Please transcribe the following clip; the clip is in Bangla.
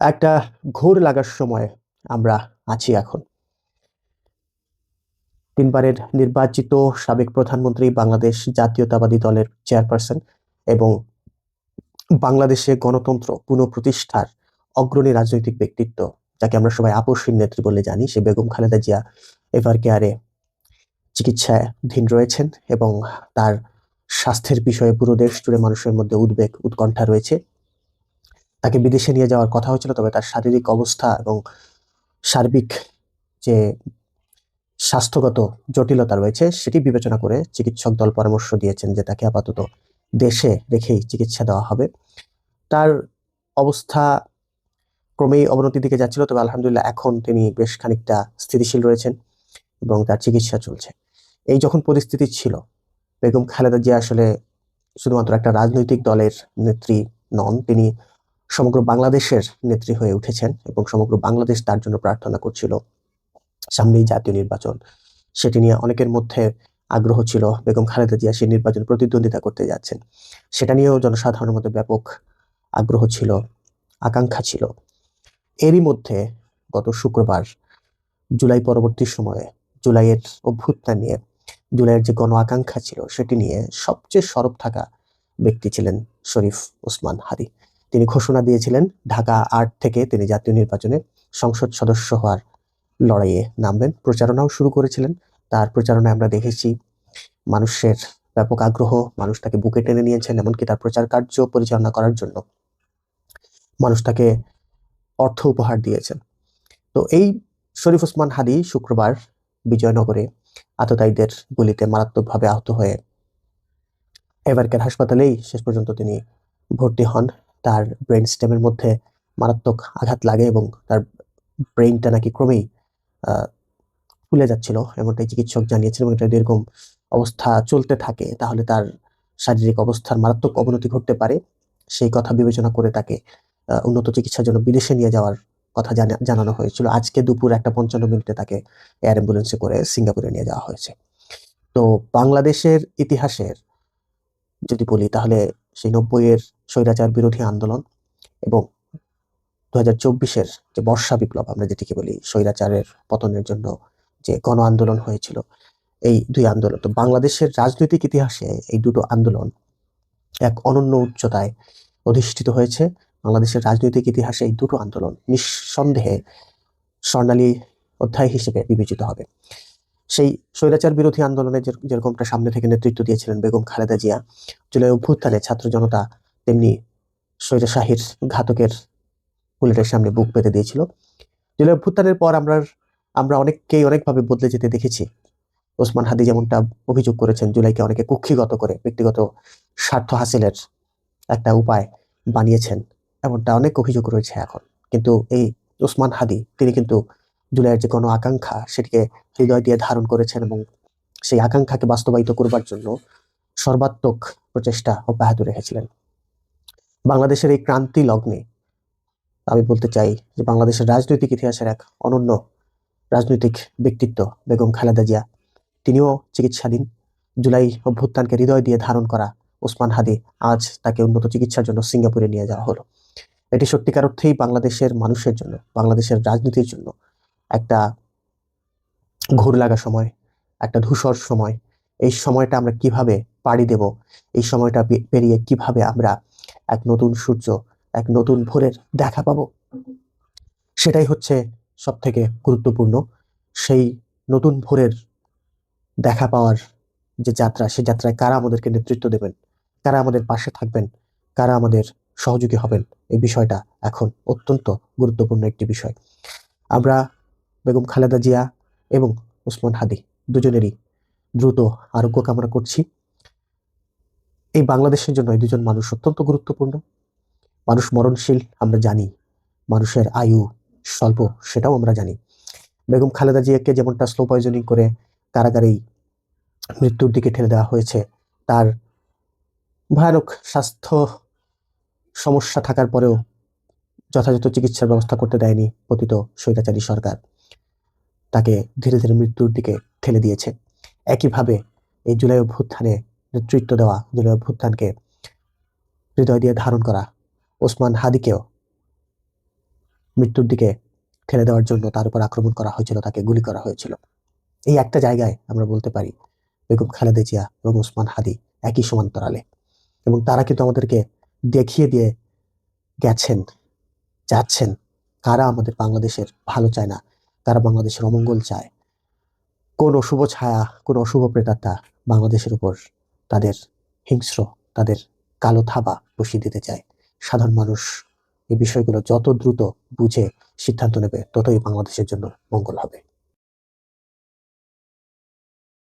একটা ঘোর লাগার সময় আমরা আছি এখন। তিনবারের নির্বাচিত সাবেক প্রধানমন্ত্রী বাংলাদেশ জাতীয়তাবাদী দলের চেয়ারপারসন এবং বাংলাদেশে গণতন্ত্র পুনঃপ্রতিষ্ঠার অগ্রণী রাজনৈতিক ব্যক্তিত্ব, যাকে আমরা সবাই আপসীন নেত্রী বলে জানি, সে বেগম খালেদা জিয়া এভার কেয়ারে চিকিৎসাধীন রয়েছেন এবং তার স্বাস্থ্যের বিষয়ে পুরো দেশ জুড়ে মানুষের মধ্যে উদ্বেগ, উৎকণ্ঠা রয়েছে। তাকে বিদেশে নিয়ে যাওয়ার কথা হয়েছিল, তবে তার শারীরিক অবস্থা এবং সার্বিক যে স্বাস্থ্যগত জটিলতা রয়েছে, সেটি বিবেচনা করে চিকিৎসক দল পরামর্শ দিয়েছেন যে তাকে আপাতত দেশে রেখেই চিকিৎসা দেওয়া হবে। তার অবস্থা ক্রমেই অবনতির দিকে যাচ্ছিল, তবে আলহামদুলিল্লাহ এখন তিনি বেশ খানিকটা স্থিতিশীল রয়েছেন এবং তার চিকিৎসা চলছে। এই যখন পরিস্থিতি ছিল, বেগম খালেদা জিয়া আসলে শুধুমাত্র একটা রাজনৈতিক দলের নেত্রী নন, তিনি সমগ্র বাংলাদেশের নেত্রী হয়ে উঠেছেন এবং সমগ্র বাংলাদেশ তার জন্য প্রার্থনা করছিল। সামনেই জাতীয় নির্বাচন, সেটি নিয়ে অনেকের মধ্যে আগ্রহ ছিল। বেগম খালেদা জিয়া সেই নির্বাচন প্রতিদ্বন্দ্বিতা করতে যাচ্ছেন। সেটা নিয়েও জনসাধারণের মধ্যে ব্যাপক আগ্রহ ছিল, আকাঙ্ক্ষা ছিল। এরই মধ্যে গত শুক্রবার জুলাই পরবর্তী সময়ে জুলাইয়ের অভ্যুত্থান নিয়ে, জুলাইয়ের যে গণ আকাঙ্ক্ষা ছিল, সেটি নিয়ে সবচেয়ে সরব থাকা ব্যক্তি ছিলেন শরীফ ওসমান হাদি। তিনি ঘোষণা দিয়েছিলেন ঢাকা আট থেকে তিনি জাতীয় নির্বাচনে সংসদ সদস্য হওয়ার লড়াইয়ে নামবেন। প্রচারণাও শুরু করেছিলেন। তার প্রচারণায় আমরা দেখেছি মানুষের ব্যাপক আগ্রহ, মানুষ তাকে বুকে টেনে নিয়েছেন, এমনকি তার প্রচার কার্য পরিচালনা করার জন্য মানুষ তাকে অর্থ উপহার দিয়েছেন। তো এই শরীফ ওসমান হাদি শুক্রবার বিজয়নগরে আততায়ীদের গুলিতে মারাত্মকভাবে আহত হয়ে এভারকের হাসপাতালেই শেষ পর্যন্ত তিনি ভর্তি হন। তার ব্রেন স্টেমের মধ্যে মারাত্মক আঘাত লাগে এবং তার ব্রেইনটা নাকি ক্রমেই ফুলে যাচ্ছিল, এমনটাই চিকিৎসক জানিয়েছেন এবং এটা এরকম অবস্থা চলতে থাকে। তাহলে তার শারীরিক অবস্থার মারাত্মক অবনতি ঘটতে পারে। সেই কথা বিবেচনা করে তাকে উন্নত চিকিৎসার জন্য বিদেশে নিয়ে যাওয়ার কথা জানা- জানানো হয়েছিল। আজকে দুপুর একটা পঞ্চান্ন মিনিটে তাকে এয়ার অ্যাম্বুলেন্সে করে সিঙ্গাপুরে নিয়ে যাওয়া হয়েছে। তো বাংলাদেশের ইতিহাসের যদি বলি, তাহলে সেই নব্বইয়ের স্বৈরাচার বিরোধী আন্দোলন এবং দু হাজার চব্বিশের যে বর্ষা বিপ্লব, আমরা যেটিকে বলি স্বৈরাচারের পতনের জন্য যে গণ আন্দোলন হয়েছিল, এই দুই আন্দোলন, তো বাংলাদেশের রাজনৈতিক ইতিহাসে এই দুটো আন্দোলন এক অনন্য উচ্চতায় অধিষ্ঠিত হয়েছে। বাংলাদেশের রাজনৈতিক ইতিহাসে এই দুটো আন্দোলন নিঃসন্দেহে স্বর্ণালী অধ্যায় হিসেবে বিবেচিত হবে। সেই স্বৈরাচার বিরোধী আন্দোলনে যেরকমটা সামনে থেকে নেতৃত্ব দিয়েছিলেন বেগম খালেদা জিয়া, জুলাই অভ্যুত্থানে ছাত্র জনতা তেমনি স্বৈরাশাহীর ঘাতকের বুলেটের সামনে বুক পেতে দিয়েছিল। জুলাই অভ্যুত্থানের পর আমরা আমরা অনেককেই অনেকভাবে বদলে যেতে দেখেছি। ওসমান হাদি যেমনটা অভিযোগ করেছেন, জুলাইকে অনেকে কুক্ষিগত করে ব্যক্তিগত স্বার্থ হাসিলের একটা উপায় বানিয়েছেন, এমনটা অনেক অভিযোগ রয়েছে এখন। কিন্তু এই ওসমান হাদি, তিনি কিন্তু জুলাইয়ের যে কোনো আকাঙ্ক্ষা সেটিকে হৃদয় দিয়ে ধারণ করেছেন এবং সেই আকাঙ্ক্ষাকে বাস্তবায়িত করবার জন্য সর্বাত্মক প্রচেষ্টা অব্যাহত রেখেছিলেন। বাংলাদেশের এই ক্রান্তি লগ্নে আমি বলতে চাই যে বাংলাদেশের রাজনৈতিক ইতিহাসের এক অনন্য রাজনৈতিক ব্যক্তিত্ব বেগম খালেদা জিয়া। তিনিও চিকিৎসাধীন। জুলাই অভ্যুত্থানকে হৃদয় দিয়ে ধারণ করা ওসমান হাদি আজ তাকে উন্নত চিকিৎসার জন্য সিঙ্গাপুরে নিয়ে যাওয়া হলো। এটি সত্যিকার অর্থেই বাংলাদেশের মানুষের জন্য, বাংলাদেশের রাজনীতির জন্য একটা ঘোর লাগা সময়, একটা ধূসর সময়। এই সময়টা আমরা কীভাবে পাড়ি দেব? এই সময়টা পেরিয়ে কীভাবে আমরা এক নতুন সূর্য, এক নতুন ভোরের দেখা পাবো? সেটাই হচ্ছে সব থেকে গুরুত্বপূর্ণ। সেই নতুন ভোরের দেখা পাওয়ার যে যাত্রা, সেই যাত্রায় কারা আমাদেরকে নেতৃত্ব দেবেন? কারা আমাদের পাশে থাকবেন? কারা আমাদের সহযোগী হবেন? এই বিষয়টা এখন অত্যন্ত গুরুত্বপূর্ণ একটি বিষয়। আমরা বেগম খালেদা জিয়া এবং ওসমান হাদি দুজনেরই দ্রুত আরোগ্য কামনা করছি। এই বাংলাদেশের জন্য এই দুজন মানুষ অত্যন্ত গুরুত্বপূর্ণ। মানুষ মরণশীল, আমরা জানি। মানুষের আয়ু স্বল্প, সেটাও আমরা জানি। বেগম খালেদা জিয়াকে যেমনটা স্লো পয়জনিং করে কারাগারেই মৃত্যুর দিকে ঠেলে দেওয়া হয়েছে, তার ভয়ানক স্বাস্থ্য সমস্যা থাকার পরেও যথাযথ চিকিৎসার ব্যবস্থা করতে দেয়নি পতিত স্বৈরাচারী সরকার। তাকে ধীরে ধীরে মৃত্যুর দিকে ঠেলে দিয়েছে। একইভাবে এই জুলাই অভ্যুত্থানে নেতৃত্ব দেওয়া জুলাই অভ্যুত্থানকে হৃদয় দিয়ে ধারণ করা ওসমান হাদিকেও মৃত্যুর দিকে ঠেলে দেওয়ার জন্য তার উপর আক্রমণ করা হয়েছিল, তাকে গুলি করা হয়েছিল। এই একটা জায়গায় আমরা বলতে পারি বেগম খালেদা জিয়া এবং ওসমান হাদি একই সমান্তরালে এবং তারা কিন্তু আমাদেরকে দেখিয়ে দিয়ে গেছেন, যাচ্ছেন কারা আমাদের বাংলাদেশের ভালো চায় না। কারা বাংলাদেশের অমঙ্গল চায়। কোন অশুভ ছায়া, কোন অশুভ প্রেতাত্মা বাংলাদেশের উপর তাদের হিংস্র, তাদের কালো থাবা বসিয়ে দিতে চায়। সাধারণ মানুষ এই বিষয়গুলো যত দ্রুত বুঝে সিদ্ধান্ত নেবে, ততই বাংলাদেশের জন্য মঙ্গল হবে।